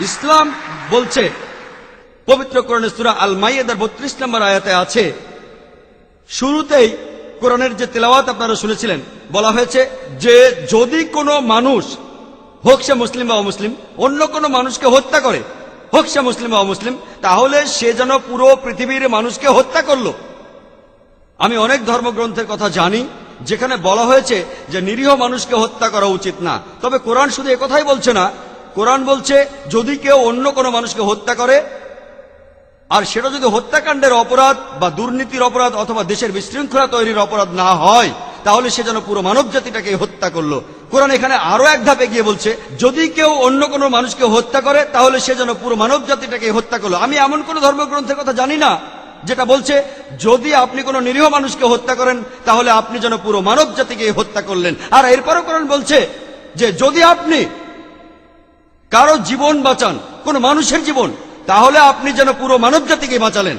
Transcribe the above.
ইসলাম বলছে পবিত্র কোরআন সুরা আল মাইয়েদার বত্রিশ নম্বর আয়াতে আছে, শুরুতেই কোরআনের যে তেলাওয়াত আপনারা শুনেছিলেন, বলা হয়েছে যে যদি কোনো মানুষ, হোক সে মুসলিম বা অমুসলিম, অন্য কোনো মানুষকে হত্যা করে, হোক সে মুসলিম বা অমুসলিম, তাহলে সে যেন পুরো পৃথিবীর মানুষকে হত্যা করল। আমি অনেক ধর্মগ্রন্থের কথা জানি, যেখানে বলা হয়েছে যে নিরীহ মানুষকে হত্যা করা উচিত না। তবে কোরআন শুধু একথাই বলছে না কোরআন বলছে, যদি কেউ অন্য কোনো মানুষকে হত্যা করে, আর সেটা যদি হত্যাকাণ্ডের অপরাধ বা দুর্নীতির অপরাধ অথবা দেশের বিশৃঙ্খলা তৈরির অপরাধ না হয়, তাহলে সে যেন পুরো মানব জাতিটাকে হত্যা করল। কোরআন এখানে আরও এক ধাপে গিয়ে বলছে, যদি কেউ অন্য কোনো মানুষকে হত্যা করে, তাহলে সে যেন পুরো মানব জাতিটাকে হত্যা করল। আমি এমন কোন ধর্মগ্রন্থের কথা জানি না, যেটা বলছে, যদি আপনি কোনো নিরীহ মানুষকে হত্যা করেন, তাহলে আপনি যেন পুরো মানব জাতিকে হত্যা করলেন। আর এরপরও কোরআন বলছে যে, যদি আপনি কারও জীবন বাঁচান কোন মানুষের জীবন তাহলে আপনি যেন পুরো মানব জাতিকে বাঁচালেন।